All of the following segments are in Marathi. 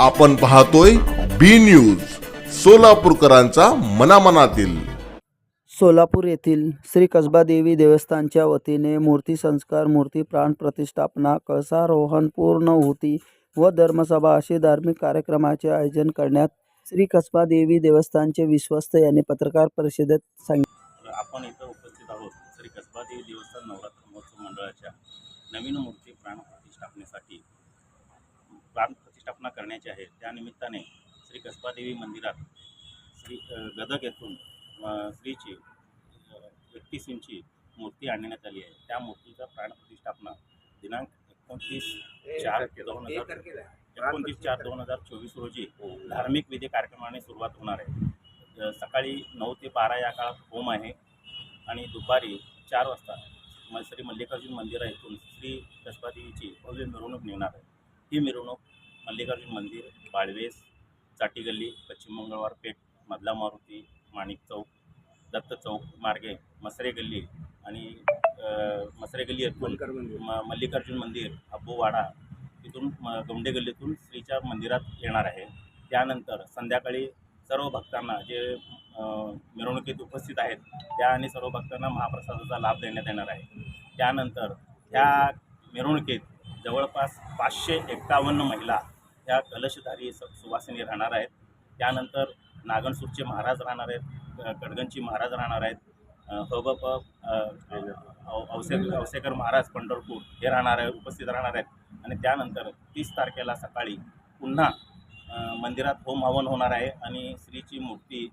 आपण पाहतोय बी न्यूज सोलापूरकरांचा मनामनातील. सोलापूर येथील श्री कसबा देवी देवस्थानच्या वतीने मूर्ती संस्कार मूर्ती प्राण प्रतिष्ठापना कळसारोहण पूर्णहुती व धर्मसभा असे धार्मिक कार्यक्रमाचे आयोजन करण्यात श्री कसबा देवी देवस्थानचे विश्वस्त यांनी पत्रकार परिषदेत सांगितले. आपण इथं उपस्थित आहोत श्री कसबादेवी देवस्थान नवरात्र महोत्सव मंडळाच्या नवीन मूर्ती प्राण प्रतिष्ठापनेसाठी. प्राण प्रतिष्ठापना करण्याची आहे. त्यानिमित्ताने श्री कसबादेवी मंदिरात श्री अ, गदग येथून श्रीची एकतीस इंची मूर्ती आणण्यात आली आहे. त्या मूर्तीचा प्राण प्रतिष्ठापना दिनांक एकोणतीस चार दोन हजार एकोणतीस चार दोन हजार चोवीस रोजी धार्मिक विधी कार्यक्रमाने सुरुवात होणार आहे. सकाळी नऊ ते बारा या काळात होम आहे आणि दुपारी चार वाजता म श्री मल्लिकार्जुन मंदिरा येथून श्री कसबादेवीची भव्य मिरवणूक निघणार आहे. ही मिरवणूक मल्लिकार्जुन मंदिर बाळवेस चाटी गल्ली पश्चिम मंगळवार पेठ मधला मारुती माणिक चौक दत्त चौक मार्गे मसरे गल्ली आणि मसरे गल्ली येथून म मल्लिकार्जुन मंदिर अब्बूवाडा तिथून म गौंडे गल्लीतून श्रीच्या मंदिरात येणार आहे. त्यानंतर संध्याकाळी सर्व भक्तांना जे मिरवणुकीत उपस्थित आहेत त्या आणि सर्व भक्तांना महाप्रसादाचा लाभ देण्यात येणार आहे. त्यानंतर ह्या मिरवणुकीत जवळपास पाचशे एक्कावन्न महिला ह्या कलशधारी स सुवासिनी राहणार आहेत. त्यानंतर नागणसूरचे महाराज राहणार आहेत कडगणची महाराज राहणार आहेत हबप अ, अव- अवसे अवसेकर महाराज पंढरपूर हे राहणार आहे उपस्थित राहणार आहेत. आणि त्यानंतर तीस तारखेला सकाळी पुन्हा मंदिरात होम हवन होणार आहे आणि श्रीची मूर्ती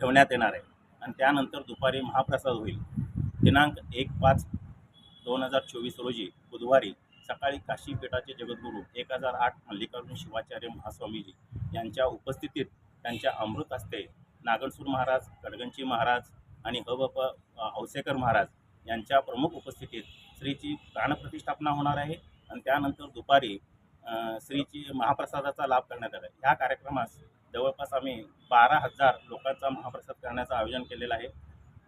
ठेवण्यात येणार आहे. आणि त्यानंतर दुपारी महाप्रसाद होईल. दिनांक एक पाच दोन हजार चोवीस रोजी बुधवारी सकाळी काशीपीठाचे जगद्गुरू एक हजार आठ मल्लिकार्जुन शिवाचार्य महास्वामीजी यांच्या उपस्थितीत त्यांच्या अमृत हस्ते नागणसूर महाराज कडगंची महाराज आणि हबप औसेकर महाराज यांच्या प्रमुख उपस्थितीत श्रीची प्राणप्रतिष्ठापना होणार आहे आणि त्यानंतर दुपारी श्रीची महाप्रसादाचा लाभ करण्यात आला आहे. ह्या कार्यक्रमास जवळपास आम्ही बारा हजार लोकांचा महाप्रसाद करण्याचं आयोजन केलेलं आहे.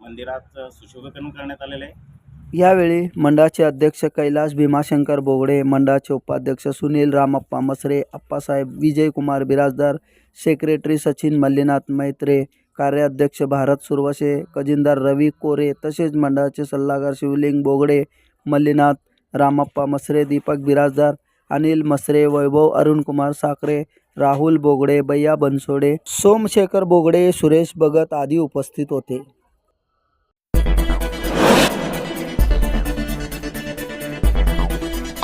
मंदिराचं सुशोभीकरण करण्यात आलेलं आहे. यावेळी मंडळाचे अध्यक्ष कैलास भीमाशंकर बोगडे मंडळाचे उपाध्यक्ष सुनील रामप्पा मसरे अप्पासाहेब विजयकुमार बिराजदार सेक्रेटरी सचिन मल्लीनाथ मैत्रे कार्याध्यक्ष भारत सुरवसे खजिनदार रवी कोरे तसेच मंडळाचे सल्लागार शिवलिंग बोगडे मल्लीनाथ रामप्पा मसरे दीपक बिराजदार अनिल मसरे वैभव अरुणकुमार साखरे राहुल बोगडे बैया बनसोडे सोमशेखर बोगडे सुरेश भगत आदी उपस्थित होते.